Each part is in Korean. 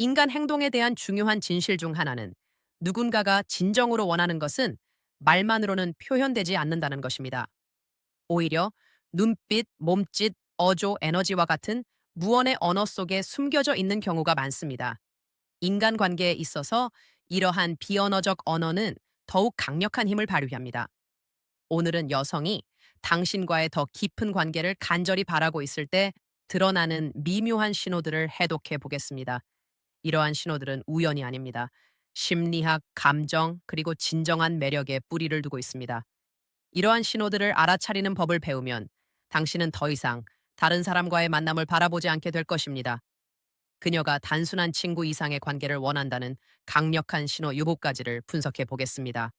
인간 행동에 대한 중요한 진실 중 하나는 누군가가 진정으로 원하는 것은 말만으로는 표현되지 않는다는 것입니다. 오히려 눈빛, 몸짓, 어조, 에너지와 같은 무언의 언어 속에 숨겨져 있는 경우가 많습니다. 인간 관계에 있어서 이러한 비언어적 언어는 더욱 강력한 힘을 발휘합니다. 오늘은 여성이 당신과의 더 깊은 관계를 간절히 바라고 있을 때 드러나는 미묘한 신호들을 해독해 보겠습니다. 이러한 신호들은 우연이 아닙니다. 심리학, 감정, 그리고 진정한 매력에 뿌리를 두고 있습니다. 이러한 신호들을 알아차리는 법을 배우면 당신은 더 이상 다른 사람과의 만남을 바라보지 않게 될 것입니다. 그녀가 단순한 친구 이상의 관계를 원한다는 강력한 신호 7가지를 분석해 보겠습니다.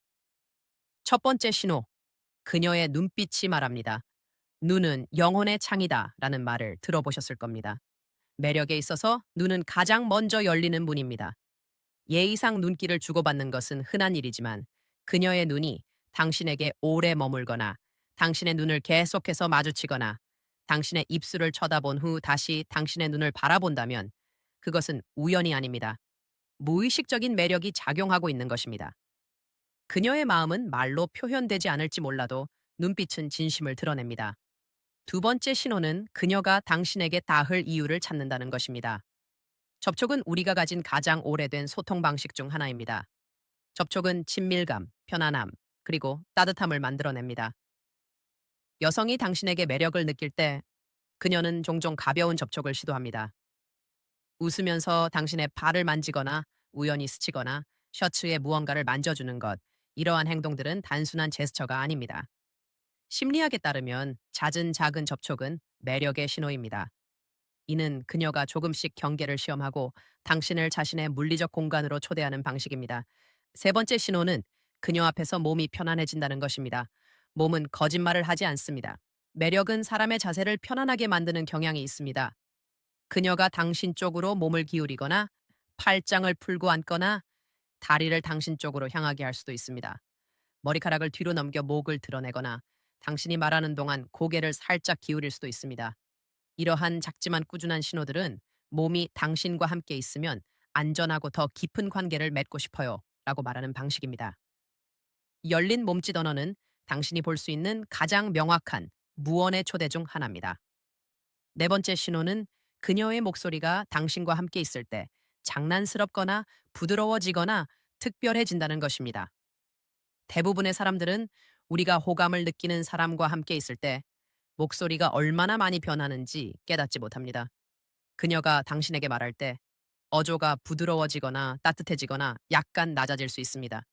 첫 번째 신호. 그녀의 눈빛이 말합니다. 눈은 영혼의 창이다 라는 말을 들어보셨을 겁니다. 매력에 있어서 눈은 가장 먼저 열리는 문입니다. 예의상 눈길을 주고받는 것은 흔한 일이지만 그녀의 눈이 당신에게 오래 머물거나 당신의 눈을 계속해서 마주치거나 당신의 입술을 쳐다본 후 다시 당신의 눈을 바라본다면 그것은 우연이 아닙니다. 무의식적인 매력이 작용하고 있는 것입니다. 그녀의 마음은 말로 표현되지 않을지 몰라도 눈빛은 진심을 드러냅니다. 두 번째 신호는 그녀가 당신에게 닿을 이유를 찾는다는 것입니다. 접촉은 우리가 가진 가장 오래된 소통 방식 중 하나입니다. 접촉은 친밀감, 편안함, 그리고 따뜻함을 만들어냅니다. 여성이 당신에게 매력을 느낄 때 그녀는 종종 가벼운 접촉을 시도합니다. 웃으면서 당신의 발을 만지거나 우연히 스치거나 셔츠에 무언가를 만져주는 것, 이러한 행동들은 단순한 제스처가 아닙니다. 심리학에 따르면 잦은 작은 접촉은 매력의 신호입니다. 이는 그녀가 조금씩 경계를 시험하고 당신을 자신의 물리적 공간으로 초대하는 방식입니다. 세 번째 신호는 그녀 앞에서 몸이 편안해진다는 것입니다. 몸은 거짓말을 하지 않습니다. 매력은 사람의 자세를 편안하게 만드는 경향이 있습니다. 그녀가 당신 쪽으로 몸을 기울이거나 팔짱을 풀고 앉거나 다리를 당신 쪽으로 향하게 할 수도 있습니다. 머리카락을 뒤로 넘겨 목을 드러내거나 당신이 말하는 동안 고개를 살짝 기울일 수도 있습니다. 이러한 작지만 꾸준한 신호들은 몸이 당신과 함께 있으면 안전하고 더 깊은 관계를 맺고 싶어요 라고 말하는 방식입니다. 열린 몸짓 언어는 당신이 볼 수 있는 가장 명확한 무언의 초대 중 하나입니다. 네 번째 신호는 그녀의 목소리가 당신과 함께 있을 때 장난스럽거나 부드러워지거나 특별해진다는 것입니다. 대부분의 사람들은 우리가 호감을 느끼는 사람과 함께 있을 때 목소리가 얼마나 많이 변하는지 깨닫지 못합니다. 그녀가 당신에게 말할 때 어조가 부드러워지거나 따뜻해지거나 약간 낮아질 수 있습니다.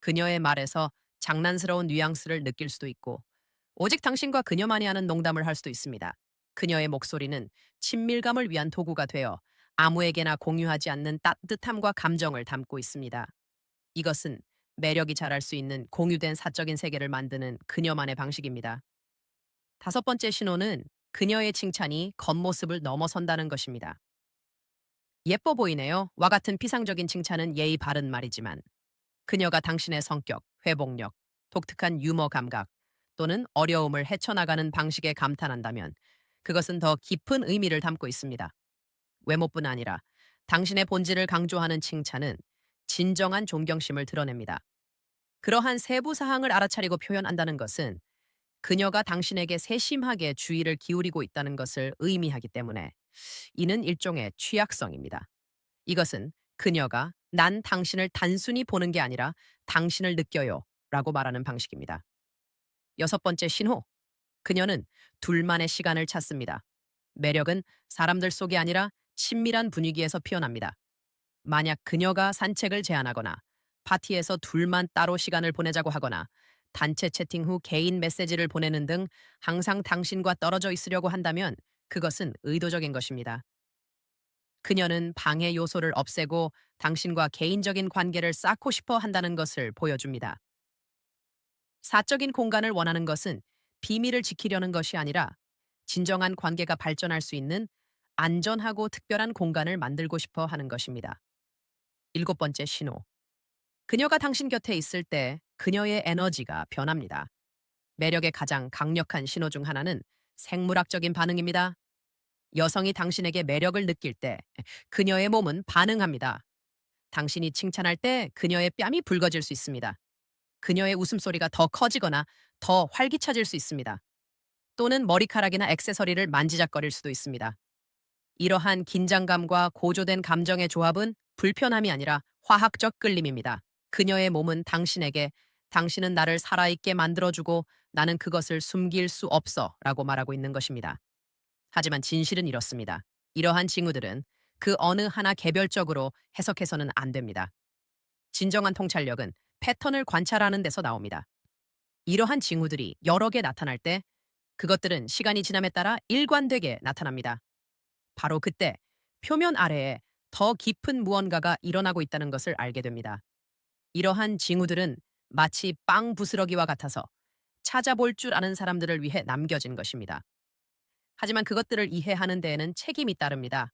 그녀의 말에서 장난스러운 뉘앙스를 느낄 수도 있고 오직 당신과 그녀만이 하는 농담을 할 수도 있습니다. 그녀의 목소리는 친밀감을 위한 도구가 되어 아무에게나 공유하지 않는 따뜻함과 감정을 담고 있습니다. 이것은 매력이 자랄 수 있는 공유된 사적인 세계를 만드는 그녀만의 방식입니다. 다섯 번째 신호는 그녀의 칭찬이 겉모습을 넘어선다는 것입니다. 예뻐 보이네요. 와 같은 피상적인 칭찬은 예의 바른 말이지만 그녀가 당신의 성격, 회복력, 독특한 유머 감각 또는 어려움을 헤쳐나가는 방식에 감탄한다면 그것은 더 깊은 의미를 담고 있습니다. 외모뿐 아니라 당신의 본질을 강조하는 칭찬은 진정한 존경심을 드러냅니다. 그러한 세부 사항을 알아차리고 표현한다는 것은 그녀가 당신에게 세심하게 주의를 기울이고 있다는 것을 의미하기 때문에 이는 일종의 취약성입니다. 이것은 그녀가 난 당신을 단순히 보는 게 아니라 당신을 느껴요 라고 말하는 방식입니다. 여섯 번째 신호. 그녀는 둘만의 시간을 찾습니다. 매력은 사람들 속이 아니라 친밀한 분위기에서 피어납니다. 만약 그녀가 산책을 제안하거나 파티에서 둘만 따로 시간을 보내자고 하거나 단체 채팅 후 개인 메시지를 보내는 등 항상 당신과 떨어져 있으려고 한다면 그것은 의도적인 것입니다. 그녀는 방해 요소를 없애고 당신과 개인적인 관계를 쌓고 싶어 한다는 것을 보여줍니다. 사적인 공간을 원하는 것은 비밀을 지키려는 것이 아니라 진정한 관계가 발전할 수 있는 안전하고 특별한 공간을 만들고 싶어 하는 것입니다. 일곱 번째 신호. 그녀가 당신 곁에 있을 때 그녀의 에너지가 변합니다. 매력의 가장 강력한 신호 중 하나는 생물학적인 반응입니다. 여성이 당신에게 매력을 느낄 때 그녀의 몸은 반응합니다. 당신이 칭찬할 때 그녀의 뺨이 붉어질 수 있습니다. 그녀의 웃음소리가 더 커지거나 더 활기차질 수 있습니다. 또는 머리카락이나 액세서리를 만지작거릴 수도 있습니다. 이러한 긴장감과 고조된 감정의 조합은 불편함이 아니라 화학적 끌림입니다. 그녀의 몸은 당신에게 당신은 나를 살아있게 만들어주고 나는 그것을 숨길 수 없어 라고 말하고 있는 것입니다. 하지만 진실은 이렇습니다. 이러한 징후들은 그 어느 하나 개별적으로 해석해서는 안 됩니다. 진정한 통찰력은 패턴을 관찰하는 데서 나옵니다. 이러한 징후들이 여러 개 나타날 때 그것들은 시간이 지남에 따라 일관되게 나타납니다. 바로 그때 표면 아래에 더 깊은 무언가가 일어나고 있다는 것을 알게 됩니다. 이러한 징후들은 마치 빵 부스러기와 같아서 찾아볼 줄 아는 사람들을 위해 남겨진 것입니다. 하지만 그것들을 이해하는 데에는 책임이 따릅니다.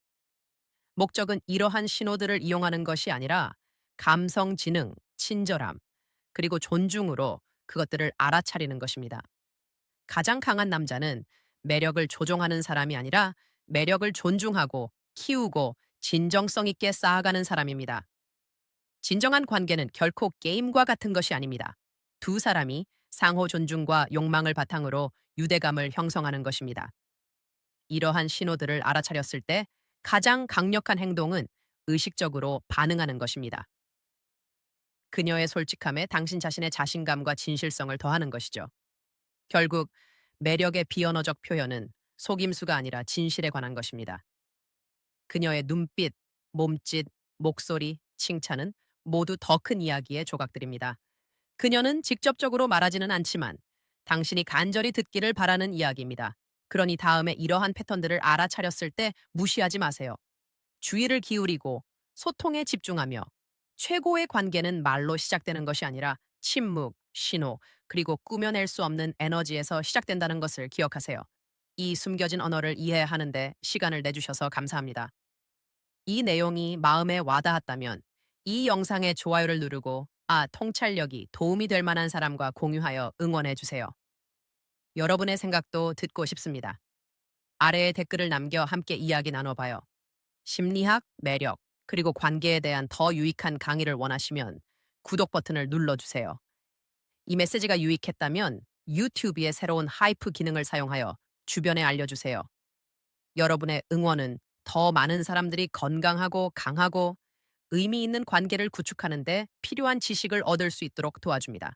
목적은 이러한 신호들을 이용하는 것이 아니라 감성 지능, 친절함, 그리고 존중으로 그것들을 알아차리는 것입니다. 가장 강한 남자는 매력을 조종하는 사람이 아니라 매력을 존중하고 키우고 진정성 있게 쌓아가는 사람입니다. 진정한 관계는 결코 게임과 같은 것이 아닙니다. 두 사람이 상호 존중과 욕망을 바탕으로 유대감을 형성하는 것입니다. 이러한 신호들을 알아차렸을 때 가장 강력한 행동은 의식적으로 반응하는 것입니다. 그녀의 솔직함에 당신 자신의 자신감과 진실성을 더하는 것이죠. 결국 매력의 비언어적 표현은 속임수가 아니라 진실에 관한 것입니다. 그녀의 눈빛, 몸짓, 목소리, 칭찬은 모두 더 큰 이야기의 조각들입니다. 그녀는 직접적으로 말하지는 않지만 당신이 간절히 듣기를 바라는 이야기입니다. 그러니 다음에 이러한 패턴들을 알아차렸을 때 무시하지 마세요. 주의를 기울이고 소통에 집중하며 최고의 관계는 말로 시작되는 것이 아니라 침묵, 신호, 그리고 꾸며낼 수 없는 에너지에서 시작된다는 것을 기억하세요. 이 숨겨진 언어를 이해하는데 시간을 내주셔서 감사합니다. 이 내용이 마음에 와닿았다면 이 영상의 좋아요를 누르고 아, 통찰력이 도움이 될 만한 사람과 공유하여 응원해 주세요. 여러분의 생각도 듣고 싶습니다. 아래에 댓글을 남겨 함께 이야기 나눠봐요. 심리학, 매력, 그리고 관계에 대한 더 유익한 강의를 원하시면 구독 버튼을 눌러주세요. 이 메시지가 유익했다면 유튜브의 새로운 하이프 기능을 사용하여 주변에 알려주세요. 여러분의 응원은 더 많은 사람들이 건강하고 강하고 의미 있는 관계를 구축하는데 필요한 지식을 얻을 수 있도록 도와줍니다.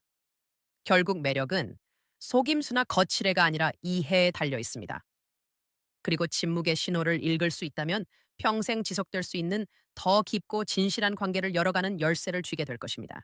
결국 매력은 속임수나 거칠애가 아니라 이해에 달려 있습니다. 그리고 침묵의 신호를 읽을 수 있다면 평생 지속될 수 있는 더 깊고 진실한 관계를 열어가는 열쇠를 쥐게 될 것입니다.